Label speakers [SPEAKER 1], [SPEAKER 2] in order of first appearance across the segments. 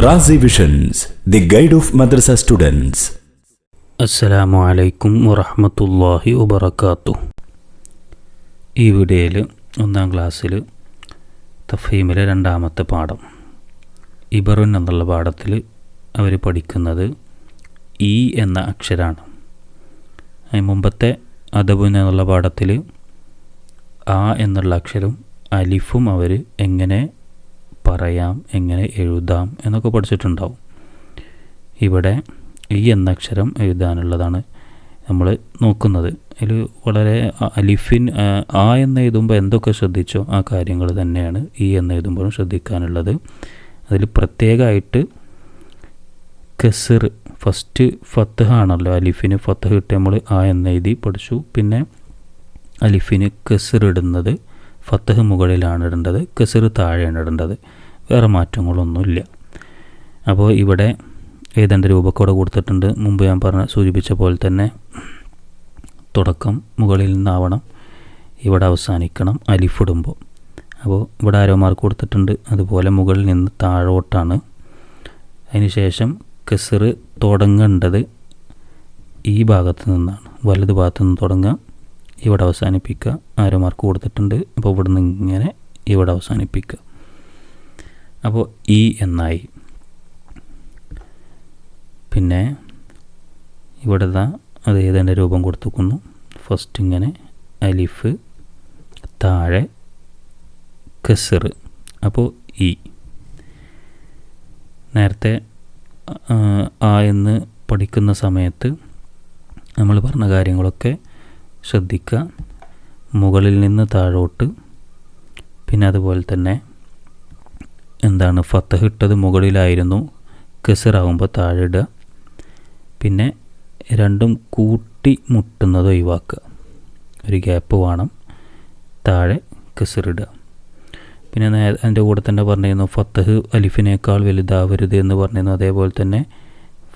[SPEAKER 1] Razi visions the guide of madrasa students
[SPEAKER 2] അസ്സലാമു അലൈക്കും വറഹമത്തല്ലാഹി വബർക്കാത്തു ഈ വീഡിയോയിൽ ഒന്നാം ക്ലാസ്സിൽ തഫീമിലെ രണ്ടാമത്തെ പാഠം. ഇബറുൻ എന്നുള്ള പാഠത്തിൽ അവർ പഠിക്കുന്നത് ഈ എന്ന അക്ഷരമാണ് അതിന് മുമ്പത്തെ അദബുൻ എന്നുള്ള പാഠത്തിൽ ആ എന്നുള്ള അക്ഷരം അലിഫും അവർ എങ്ങനെ പറയാം എങ്ങനെ എഴുതാം എന്നൊക്കെ പഠിച്ചിട്ടുണ്ടാവും. ഇവിടെ ഈ എന്ന അക്ഷരം എഴുതാനുള്ളതാണ് നമ്മൾ നോക്കുന്നത്. അതിൽ വളരെ അലിഫിൻ ആ, എന്ന് എഴുതുമ്പോൾ എന്തൊക്കെ ശ്രദ്ധിച്ചോ ആ കാര്യങ്ങൾ തന്നെയാണ് ഈ എന്ന് എഴുതുമ്പോഴും ശ്രദ്ധിക്കാനുള്ളത്. അതിൽ പ്രത്യേകമായിട്ട് കെസിർ ഫസ്റ്റ് ഫത്തഹ് ആണല്ലോ. അലിഫിന് ഫത്തഹ് ഇട്ട് നമ്മൾ ആ എന്ന് എഴുതി പഠിച്ചു. പിന്നെ അലിഫിന് കെസിർ ഇടുന്നത് ഫത്തഹ് മുകളിലാണ് ഇടേണ്ടത് കെസിർ താഴെയാണ് ഇടേണ്ടത്. വേറെ മാറ്റങ്ങളൊന്നുമില്ല. അപ്പോൾ ഇവിടെ ഏതാണ്ട് രൂപക്കോടെ കൊടുത്തിട്ടുണ്ട്. മുമ്പ് ഞാൻ പറഞ്ഞ സൂചിപ്പിച്ച പോലെ തന്നെ തുടക്കം മുകളിൽ നിന്നാവണം. ഇവിടെ അവസാനിക്കണം. അലിഫിടുമ്പോൾ. അപ്പോൾ ഇവിടെ ആരോ മാർക്ക് കൊടുത്തിട്ടുണ്ട്. അതുപോലെ മുകളിൽ നിന്ന് താഴോട്ടാണ്. അതിനുശേഷം കെസറ് തുടങ്ങേണ്ടത് ഈ ഭാഗത്ത് നിന്നാണ്. വലത് ഭാഗത്ത് നിന്ന് തുടങ്ങുക ഇവിടെ അവസാനിപ്പിക്കുക. ആരോ മാർക്ക് കൊടുത്തിട്ടുണ്ട്. അപ്പോൾ ഇവിടെ നിന്ന് ഇങ്ങനെ ഇവിടെ അവസാനിപ്പിക്കുക. അപ്പോൾ ഇ എന്നായി. പിന്നെ ഇവിടെ ദാ അത് ഏതെന്റെ രൂപം കൊടുത്തുക്കുന്നു. ഫസ്റ്റ് ഇങ്ങനെ അലിഫ് താഴെ കസർ അപ്പോൾ ഇ നേരത്തെ ആ എന്ന് പഠിക്കുന്ന സമയത്ത് നമ്മൾ പറഞ്ഞ കാര്യങ്ങളൊക്കെ ശ്രദ്ധിക്കുക. മുകളിൽ നിന്ന് താഴോട്ട് പിന്നെ അതുപോലെ തന്നെ എന്താണ് ഫത്തഹ് ഇട്ടത് മുകളിലായിരുന്നു കെസറാകുമ്പോൾ താഴെ ഇടുക. പിന്നെ രണ്ടും കൂട്ടി മുട്ടുന്നത് ഒഴിവാക്കുക. ഒരു ഗ്യാപ്പ് വേണം താഴെ കെസറിടുക പിന്നെ അതിന്റെ കൂടെ തന്നെ പറഞ്ഞിരുന്നു ഫത്തഹ് അലിഫിനേക്കാൾ വലുതാവരുത് എന്ന് പറഞ്ഞിരുന്നു. അതേപോലെ തന്നെ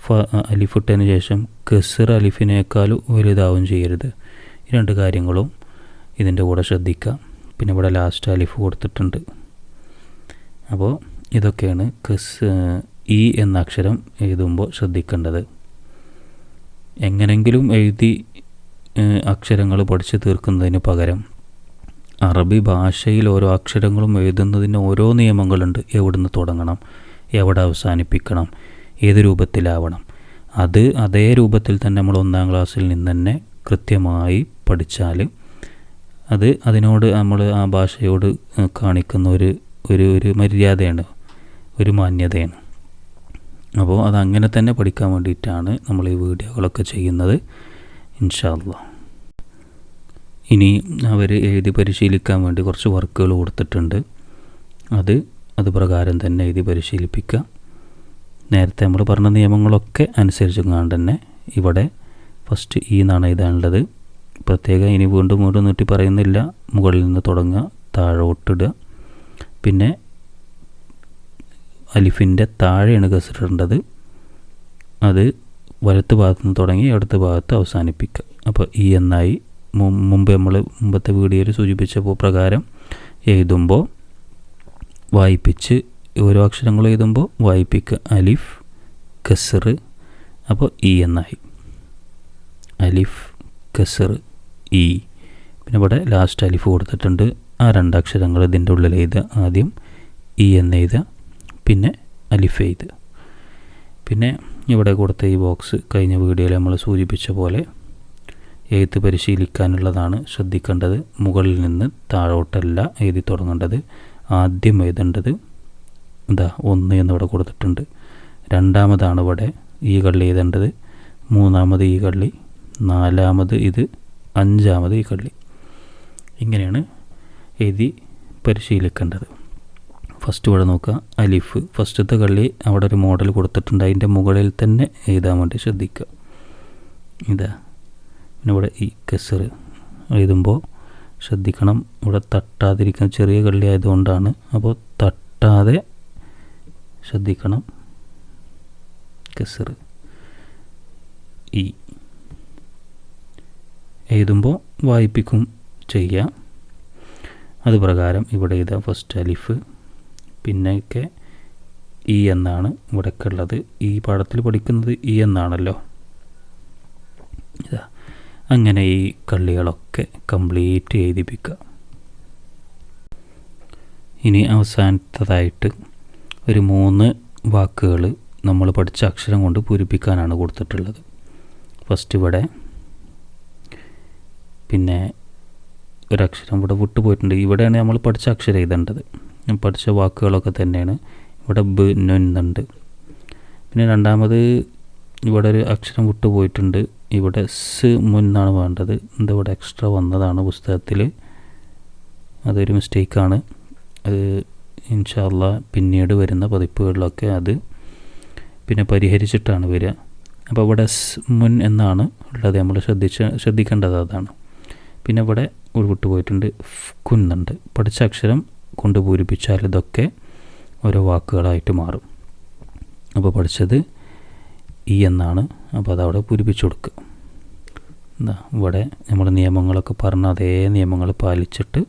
[SPEAKER 2] ഫ അലിഫിട്ടതിന് ശേഷം കെസർ അലിഫിനേക്കാൾ വലുതാവും ചെയ്യരുത്. ഈ രണ്ട് കാര്യങ്ങളും ഇതിന്റെ കൂടെ ശ്രദ്ധിക്കുക. പിന്നെ ഇവിടെ ലാസ്റ്റ് അലിഫ് കൊടുത്തിട്ടുണ്ട്. അപ്പോൾ ഇതൊക്കെയാണ് കസ് ഇ എന്ന അക്ഷരം എഴുതുമ്പോൾ ശ്രദ്ധിക്കേണ്ടത്. എങ്ങനെങ്കിലും എഴുതി അക്ഷരങ്ങൾ പഠിച്ചു തീർക്കുന്നതിന് പകരം അറബി ഭാഷയിൽ ഓരോ അക്ഷരങ്ങളും എഴുതുന്നതിന് ഓരോ നിയമങ്ങളുണ്ട്. എവിടുന്ന് തുടങ്ങണം? എവിടെ അവസാനിപ്പിക്കണം? ഏത് രൂപത്തിലാവണം? അത് അതേ രൂപത്തിൽ തന്നെ നമ്മൾ ഒന്നാം ക്ലാസ്സിൽ നിന്ന് തന്നെ കൃത്യമായി പഠിച്ചാൽ അത് അതിനോട് നമ്മൾ ആ ഭാഷയോട് കാണിക്കുന്ന ഒരു ഒരു ഒരു മര്യാദയാണ് ഒരു മാന്യതയാണ്. അപ്പോൾ അത് അങ്ങനെ തന്നെ പഠിക്കാൻ വേണ്ടിയിട്ടാണ് നമ്മൾ ഈ വീഡിയോകളൊക്കെ ചെയ്യുന്നത്. ഇൻഷാല്ല ഇനി അവർ എഴുതി പരിശീലിക്കാൻ വേണ്ടി കുറച്ച് വർക്കുകൾ കൊടുത്തിട്ടുണ്ട്. അത് അത് പ്രകാരം തന്നെ എഴുതി പരിശീലിപ്പിക്കുക. നേരത്തെ നമ്മൾ പറഞ്ഞ നിയമങ്ങളൊക്കെ അനുസരിച്ച് കാണാൻ തന്നെ ഇവിടെ ഫസ്റ്റ് ഈ എന്നാണ് എഴുതാനുള്ളത് പ്രത്യേകം ഇനി വീണ്ടും വീണ്ടും നീട്ടി പറയുന്നില്ല. മുകളിൽ നിന്ന് തുടങ്ങുക താഴോട്ടിടുക. പിന്നെ അലിഫിന്റെ താഴെയാണ് കസിട്ടേണ്ടത് അത് വലത്ത് ഭാഗത്ത് നിന്ന് തുടങ്ങി അടുത്ത ഭാഗത്ത് അവസാനിപ്പിക്കുക അപ്പോൾ ഈ എന്നായി മുമ്പ് നമ്മൾ മുമ്പത്തെ വീഡിയോയിൽ സൂചിപ്പിച്ച പ്രകാരം എഴുതുമ്പോൾ വായിപ്പിച്ച് ഓരോ അക്ഷരങ്ങൾ എഴുതുമ്പോൾ വായിപ്പിക്കുക അലിഫ് കസർ അപ്പോൾ ഇ എന്നായി അലിഫ് കസർ ഇ പിന്നെ ഇവിടെ ലാസ്റ്റ് അലിഫ് കൊടുത്തിട്ടുണ്ട്. ആ രണ്ടക്ഷരങ്ങൾ ഇതിന്റെ ഉള്ളിൽ എഴുതുക. ആദ്യം ഇ എന്ന് എഴുതുക. പിന്നെ അലിഫ് എഴുതുക. പിന്നെ ഇവിടെ കൊടുത്ത ഈ ബോക്സ് കഴിഞ്ഞ വീഡിയോയിൽ നമ്മൾ സൂചിപ്പിച്ച പോലെ എഴുത്ത് പരിശീലിക്കാനുള്ളതാണ് ശ്രദ്ധിക്കേണ്ടത്. മുകളിൽ നിന്ന് താഴോട്ടല്ല എഴുതി തുടങ്ങേണ്ടത്. ആദ്യം എഴുതേണ്ടത് എന്താ ഒന്ന് എന്നിവിടെ കൊടുത്തിട്ടുണ്ട്. രണ്ടാമതാണ് ഇവിടെ ഈ കള്ളി എഴുതേണ്ടത്. മൂന്നാമത് ഈ കള്ളി. നാലാമത് ഇത്. അഞ്ചാമത് ഈ കള്ളി. ഇങ്ങനെയാണ് എഴുതി പരിശീലിക്കേണ്ടത്. ഫസ്റ്റ് ഇവിടെ നോക്കുക. അലിഫ്. ഫസ്റ്റത്തെ കള്ളി അവിടെ ഒരു മോഡൽ കൊടുത്തിട്ടുണ്ട്. അതിന്റെ മുകളിൽ തന്നെ എഴുതാൻ വേണ്ടി ശ്രദ്ധിക്കുക. ഇതാ. പിന്നെ ഇവിടെ ഈ കെസർ എഴുതുമ്പോൾ ശ്രദ്ധിക്കണം. ഇവിടെ തട്ടാതിരിക്കുന്ന ചെറിയ കള്ളി ആയതുകൊണ്ടാണ്. അപ്പോൾ തട്ടാതെ ശ്രദ്ധിക്കണം. കെസർ. ഈ. എഴുതുമ്പോൾ വായിപ്പിക്കും ചെയ്യുക. അത് പ്രകാരം ഇവിടെ ഇത് ഫസ്റ്റ് അലിഫ് പിന്നെയൊക്കെ ഇ എന്നാണ് ഇവിടെയൊക്കെ ഉള്ളത് ഈ പാഠത്തിൽ പഠിക്കുന്നത് ഇ എന്നാണല്ലോ. ഇതാ അങ്ങനെ ഈ കള്ളികളൊക്കെ കംപ്ലീറ്റ് എഴുതിപ്പിക്കുക ഇനി അവസാനത്തതായിട്ട് ഒരു മൂന്ന് വാക്കുകൾ നമ്മൾ പഠിച്ച അക്ഷരം കൊണ്ട് പൂരിപ്പിക്കാനാണ് കൊടുത്തിട്ടുള്ളത്. ഫസ്റ്റ് ഇവിടെ പിന്നെ ഒരക്ഷരം ഇവിടെ വിട്ടുപോയിട്ടുണ്ട്. ഇവിടെയാണ് നമ്മൾ പഠിച്ച അക്ഷരം എഴുതേണ്ടത്. പഠിച്ച വാക്കുകളൊക്കെ തന്നെയാണ് ഇവിടെ ബ് നൊന്നുണ്ട് പിന്നെ രണ്ടാമത് ഇവിടെ ഒരു അക്ഷരം വിട്ടുപോയിട്ടുണ്ട്. ഇവിടെ സ് മുന്നാണ് വേണ്ടത്. ഇതിവിടെ എക്സ്ട്രാ വന്നതാണ് പുസ്തകത്തിൽ. അതൊരു മിസ്റ്റേക്കാണ് അത് ഇൻഷാല്ല പിന്നീട് വരുന്ന പതിപ്പുകളിലൊക്കെ അത് പിന്നെ പരിഹരിച്ചിട്ടാണ് വരിക. അപ്പോൾ ഇവിടെ മുൻ എന്നാണ് ഉള്ളത്. നമ്മൾ ശ്രദ്ധിച്ച ശ്രദ്ധിക്കേണ്ടത് അതാണ്. പിന്നെ ഇവിടെ ഒരു വിട്ടുപോയിട്ടുണ്ട്. കുന്നുണ്ട്. പഠിച്ച അക്ഷരം കൊണ്ട് പൂരിപ്പിച്ചാൽ ഇതൊക്കെ ഓരോ വാക്കുകളായിട്ട് മാറും. അപ്പോൾ പഠിച്ചത് ഇ എന്നാണ്. അപ്പോൾ അതവിടെ പൂരിപ്പിച്ചു കൊടുക്കുക എന്താ ഇവിടെ നമ്മൾ നിയമങ്ങളൊക്കെ പറഞ്ഞ അതേ നിയമങ്ങൾ പാലിച്ചിട്ട്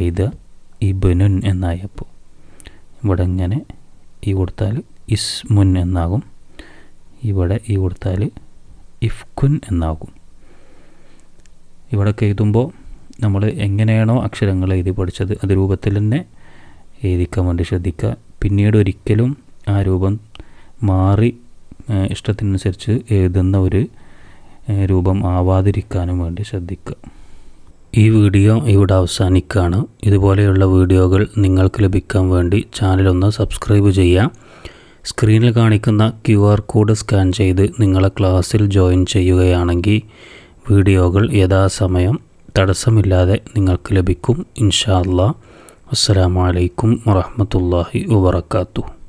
[SPEAKER 2] എഴുതുക. ഇബനുൻ എന്നായപ്പോൾ. ഇവിടെ ഇങ്ങനെ ഈ കൊടുത്താൽ ഇസ്മുൻ എന്നാകും. ഇവിടെ ഈ കൊടുത്താൽ ഇഫ്കുൻ എന്നാകും. ഇവിടെയൊക്കെ എഴുതുമ്പോൾ നമ്മൾ എങ്ങനെയാണോ അക്ഷരങ്ങൾ എഴുതി പഠിച്ചത് അത് രൂപത്തിൽ തന്നെ എഴുതിക്കാൻ വേണ്ടി ശ്രദ്ധിക്കുക. പിന്നീട് ഒരിക്കലും ആ രൂപം മാറി ഇഷ്ടത്തിനനുസരിച്ച് എഴുതുന്ന ഒരു രൂപം ആവാതിരിക്കാനും വേണ്ടി ശ്രദ്ധിക്കുക. ഈ വീഡിയോ ഇവിടെ അവസാനിക്കുകയാണ്. ഇതുപോലെയുള്ള വീഡിയോകൾ നിങ്ങൾക്ക് ലഭിക്കാൻ വേണ്ടി ചാനലൊന്ന് സബ്സ്ക്രൈബ് ചെയ്യുക. സ്ക്രീനിൽ കാണിക്കുന്ന ക്യു ആർ കോഡ് സ്കാൻ ചെയ്ത് നിങ്ങളെ ക്ലാസ്സിൽ ജോയിൻ ചെയ്യുകയാണെങ്കിൽ വീഡിയോകൾ യഥാസമയം തടസ്സമില്ലാതെ നിങ്ങൾക്ക് ലഭിക്കും. ഇൻഷാ അല്ലാ. അസ്സലാമു അലൈക്കും വറഹ്മത്തുള്ളാഹി വബറകാതുഹു.